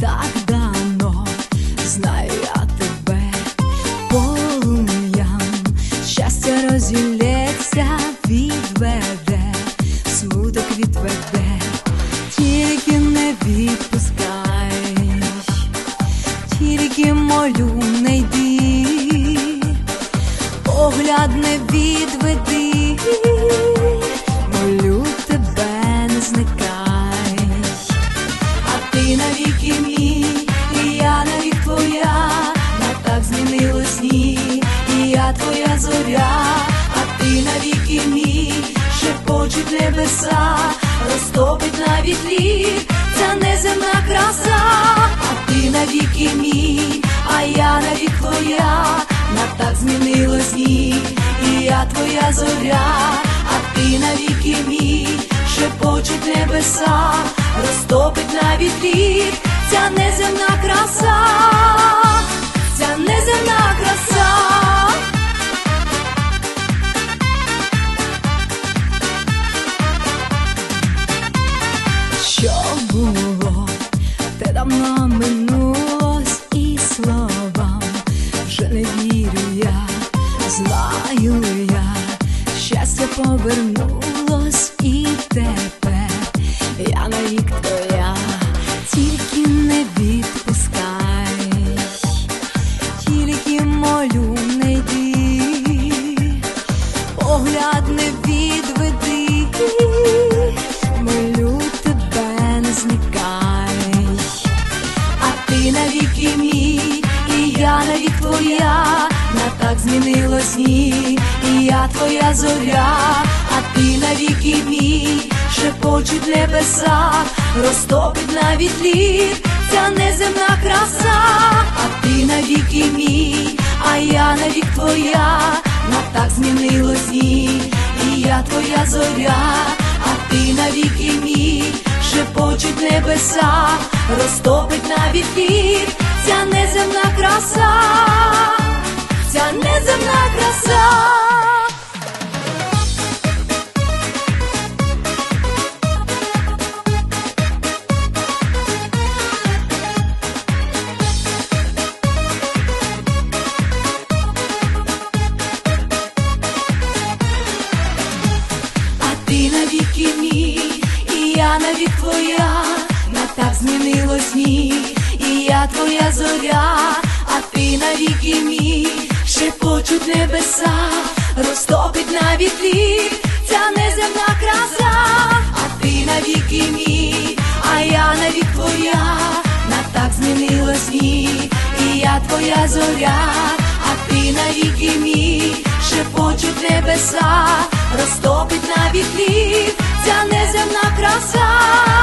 так давно знаю я тебе, полум'ям. Щастя розілється, відведе, смуток відведе, тільки не відпускай, тільки молю не йди, погляд не відведи. Ти навіки мій, і я навік твоя, на так змінилось ні, і я твоя зоря, а ти навіки мій, шепочуть небеса, розтопить навіть лід, ця неземна краса, а ти навіки мій, а я навік твоя, на так змінилось ні, і я твоя зоря, а ти навіки мій, шепочуть небеса, розтопить навіть лід, ця неземна краса, ця неземна краса. Що було, те давно минулось і словам вже не вірю я, знаю я, щастя повернулось навіки мій, і я навік твоя, на так змінилось ні, і я твоя зоря, а ти навіки мій, шепочуть небеса, розтопить навіть лід, ця неземна краса, а ти навіки мій, а я навік твоя, на так змінилось ні, і я твоя зоря, а ти навіки мій, шепочуть небеса, розтопить навіть неземна краса, ця неземна краса. А ти навіки мій, і я навік твоя, зоря, а ти навіки мій, шепочуть небеса, розтопить навіть лід, ця неземна краса, а ти навіки мій, а я навік твоя, на так змінилось ні, і я твоя зоря, а ти навіки мій, шепочуть небеса, розтопить навіть лід, ця неземна краса.